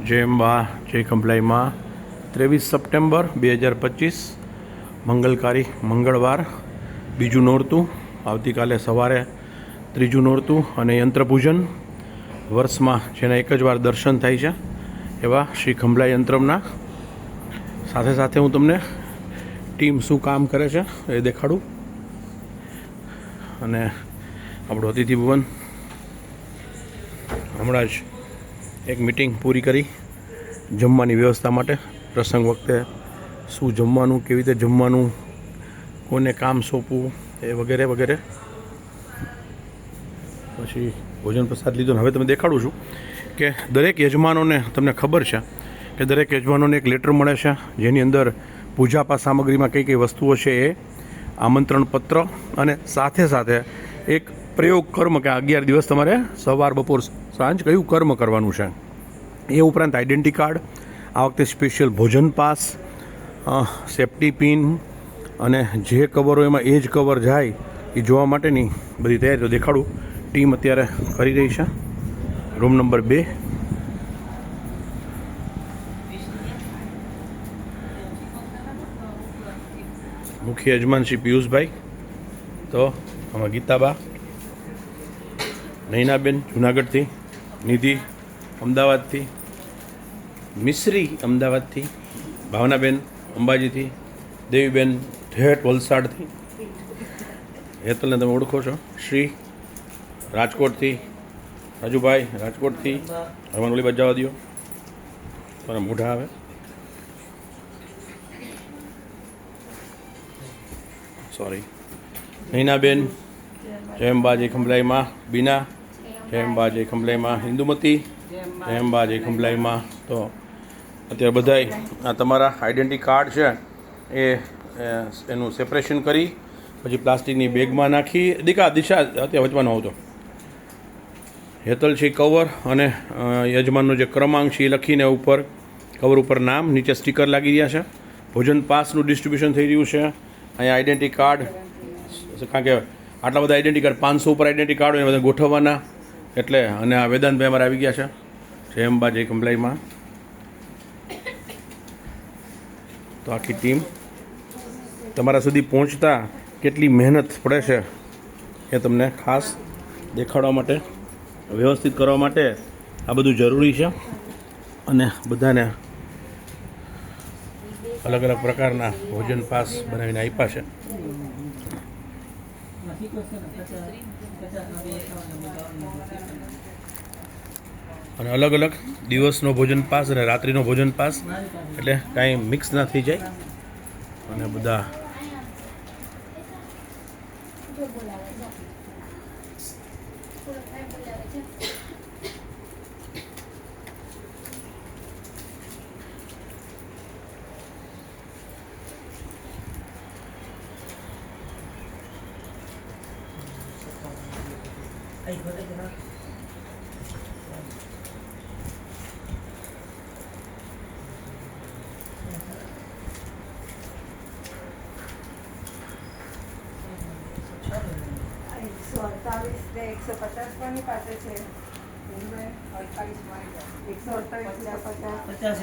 અંબા જય કમ્પ્લાઈમાં ત્રેવીસ સપ્ટેમ્બર બે હજાર પચીસ, મંગલકારી, મંગળવાર. બીજું નોરતું, આવતીકાલે સવારે ત્રીજું નોરતું અને યંત્રપૂજન. વર્ષમાં જેના એક જ વાર દર્શન થાય છે એવા શ્રી ખંભલા યંત્રમના. સાથે સાથે હું તમને ટીમ શું કામ કરે છે એ દેખાડું. અને આપણું અતિથિ ભવન. હમણાં જ એક મિટિંગ પૂરી કરી જમવાની વ્યવસ્થા માટે. પ્રસંગ વખતે શું જમવાનું, કેવી રીતે જમવાનું, કોને કામ સોંપવું, એ વગેરે વગેરે. પછી ભોજન પ્રસાદ લીધો હવે તમે દેખાડું છું કે દરેક યજમાનોને તમને ખબર છે કે દરેક યજમાનોને એક લેટર મળે છે, જેની અંદર પૂજાપા સામગ્રીમાં કઈ કઈ વસ્તુઓ છે એ આમંત્રણ પત્ર અને સાથે સાથે એક પ્રયોગ કર્મ કે અગિયાર દિવસ તમારે સવાર, બપોર, સાંજ કયું કર્મ કરવાનું છે? એ ઉપરાંત આઈડેન્ટિટી કાર્ડ આ વખતે સ્પેશિયલ ભોજન પાસ સેફટી પિન અને જે કવર એમાં એ જ કવર જાય, એ જોવા માટેની બધી તૈયારી તો દેખાડું. ટીમ અત્યારે કરી રહી છે. રૂમ નંબર બે. મુખ્ય યજમાન શ્રી પિયુષભાઈ, તો આમાં ગીતાબા. નૈનાબેન જુનાગઢથી, નિધિ અમદાવાદથી, મિશ્રી અમદાવાદથી, ભાવનાબેન અંબાજીથી, દેવીબેન ઠેઠ વલસાડથી. હેતલને તમે ઓળખો છો. શ્રી રાજકોટથી, રાજુભાઈ રાજકોટથી હરવાન ઓલી બાજુ જવા દો તમારા મોઢા આવે. સોરી નૈનાબેન જય અંબાજી ખંભલાઈમાં, બીના જય અંબા ખંભલાઈમાં હિન્દુમતી જય અંબા ખંભલાઈમાં તો અત્યારે બધાય આ તમારા આઈડેન્ટિટી કાર્ડ છે, એ એનું સેપરેશન કરી, પછી પ્લાસ્ટિકની બેગમાં નાખી. દીકા, દિશા અત્યારે વચવાનો આવતો. હેતલ છે કવર અને યજમાનનો જે ક્રમાંક છે એ લખીને ઉપર કવર ઉપર નામ, નીચે સ્ટીકર લાગી રહ્યા છે. ભોજન પાસનું ડિસ્ટ્રીબ્યુશન થઈ રહ્યું છે. અહીંયા આઈડેન્ટિટી કાર્ડ કારણ કે આટલા બધા આઈડેન્ટિટી કાર્ડ પાંચસો ઉપર આઈડેન્ટિટી કાર્ડ હોય બધા ગોઠવવાના. એટલે અને આ વેદાંતભાઈ અમારે આવી ગયા છે. જય અંબા, જય કમલાઈમાં તો આખી ટીમ તમારા સુધી પહોંચતા કેટલી મહેનત પડે છે એ તમને ખાસ દેખાડવા માટે, વ્યવસ્થિત કરવા માટે આ બધું જરૂરી છે. અને બધાને અલગ અલગ પ્રકારના ભોજન પાસ બનાવીને આપ્યા છે. અને અલગ અલગ દિવસનો ભોજન પાસ અને રાત્રિનો ભોજન પાસ, એટલે કાંઈ મિક્સ ના થઈ જાય. અને બધા એકસો અડતાલીસ ને એકસો પચાસ કોની પાસે છે એકસો અડતાલીસ પચાસ પચાસ